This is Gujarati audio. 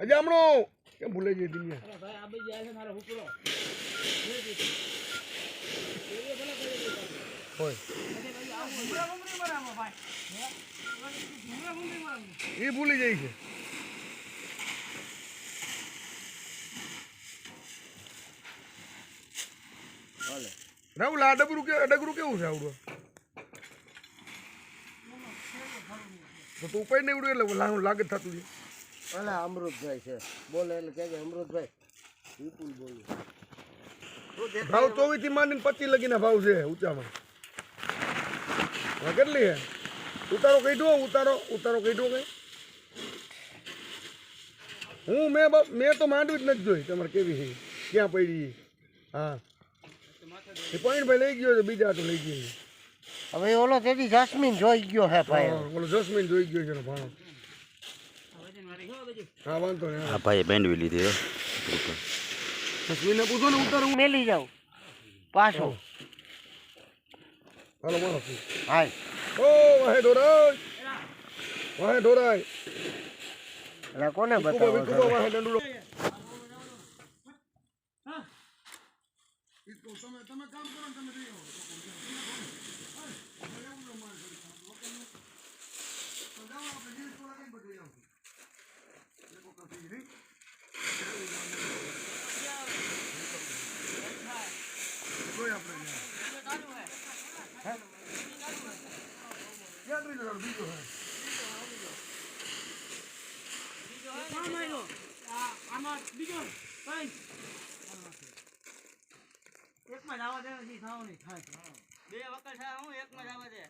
હજામણો કેમ ભૂલે જઈ દુનિયા એ ભૂલી જાય છે. રાહુલ આ ડગરું કે ડગરું કેવું છે આવડું? તો તું ઉપાય નહીં ઉડ્યું એટલે લાગે થતું છે. અલા અમૃતભાઈ છે. બોલે એટલે કહેજે અમૃતભાઈ વિપુલ બોલું. ભાવ ચોવીસથી માંડીને પચીસ લગીના ભાવ છે ઊંચામાં. હા કેટલી હે ઉતારો કઢો ઉતારો ઉતારો કઢો કઈ. હું મેં મેં તો માંડવી જ નથી જોઈ. તમારે કેવી છે? ક્યાં પડી હા. એ પોઈન્ટ ભાઈ લઈ ગયો છે બીજા તો લઈ ગયો હવે ઓલો તેથી જાસ્મીન જોઈ ગયો હે ભાઈ. ઓલો જસ્મીન જોઈ ગયો છે એનો ભાણો. હો ભાઈએ બેન્ડવી લીધી હો. પૂછો ને ઉતારો હું. મેલી જાઉં. પાછો. હાલો મારો હાય. ઓ વાહે ઢોરાય. વાહે ઢોરાય. એટલે કોને કુબા બતાવો વાહે દંડુડો તમે? તમે કામ કરો તમે જઈ આવો આમાં બીજો કઈ એકમાં જ આવવા દે નથી થવાનું નહીં થાય બે વખત હું એકમાં જ આવવા દે.